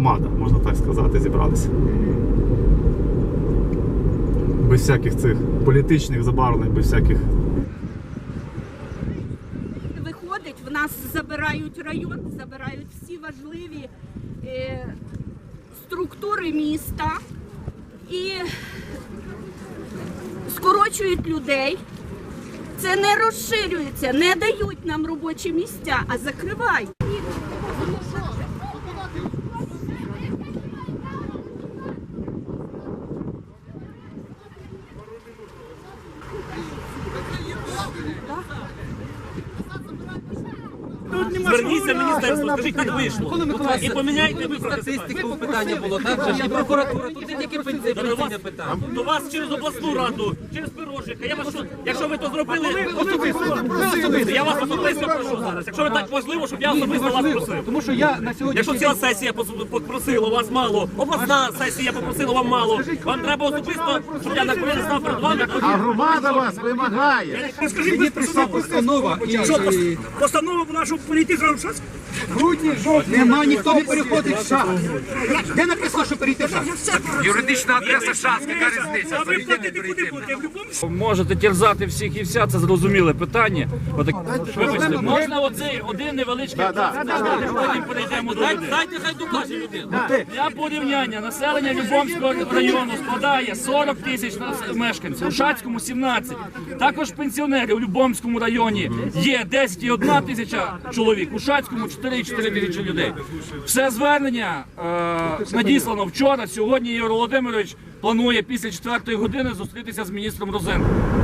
громада, можна так сказати, зібралися. Без всяких цих політичних забарвлень, без всяких Виходить, в нас забирають район, забирають всі важливі е, структури міста і скорочують людей. Це не розширюється, не дають нам робочі місця, а закривають. Зверніться в міністерство, скажіть, як вийшло. І поміняйте ви Статистику питання було, так же ж і прокуратура. Тут не тільки До пенсійне вас, питання. до вас через обласну раду, через Пирожика. Я вас що, якщо ви то зробили, особисто, я вас особисто прошу зараз. Якщо ви так можливо, щоб я особисто вас просив. Тому що я на сьогодні Якщо ціла сесія пос- попросила вас мало, обласна сесія попросила вам мало, вам треба особисто, щоб я на коліна став перед вами. А громада вас вимагає. Скажіть, мені прийшла постанова і і нашу політичну щас? грудні жовтні нема ніхто не переходить в шаг. Де написано, що перейти в шаг? Юридична адреса шанс, яка різниця? А ви платите куди будете? В любому Можете терзати всіх і вся, це зрозуміле питання. Отак, вибачте, можна оцей один невеличкий потім перейдемо до людей. Дайте хай докаже людина. Для порівняння населення Любомського району складає 40 тисяч нас- мешканців, у Шацькому 17. Також пенсіонери у Любомському районі є 10,1 тисяча чоловік, у Шацькому 4,4 тисячі людей. Все звернення е, надіслано вчора. Сьогодні Ігор Володимирович планує після 4 години зустрітися з міністром Розенком.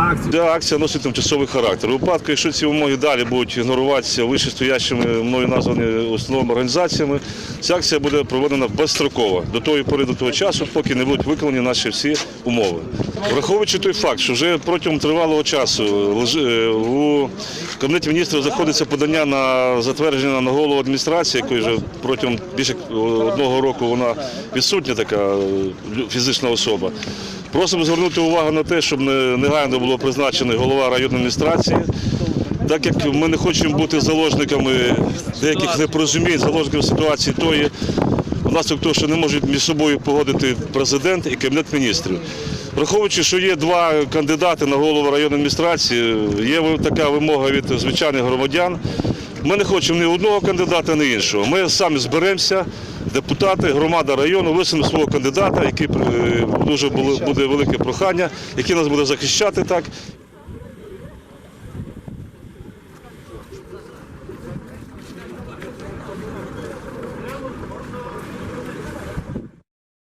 На акцію. Ця акція носить тимчасовий характер. У випадку, якщо ці вимоги далі будуть ігноруватися вищестоящими мною названими установами організаціями, ця акція буде проведена безстроково до тої пори, до того часу, поки не будуть виконані наші всі умови. Враховуючи той факт, що вже протягом тривалого часу е, у кабінеті міністрів знаходиться подання на затвердження на голову адміністрації, якої вже протягом більше одного року вона відсутня, така е, фізична особа. Просимо звернути увагу на те, щоб негайно було призначений голова районної адміністрації. Так як ми не хочемо бути заложниками деяких непорозумінь, заложниками ситуації тої, внаслідок того, що не можуть між собою погодити президент і кабінет міністрів. Враховуючи, що є два кандидати на голову районної адміністрації, є така вимога від звичайних громадян. Ми не хочемо ні одного кандидата, ні іншого. Ми самі зберемося, депутати, громада району, висунемо свого кандидата, який е, дуже буде велике прохання, який нас буде захищати так,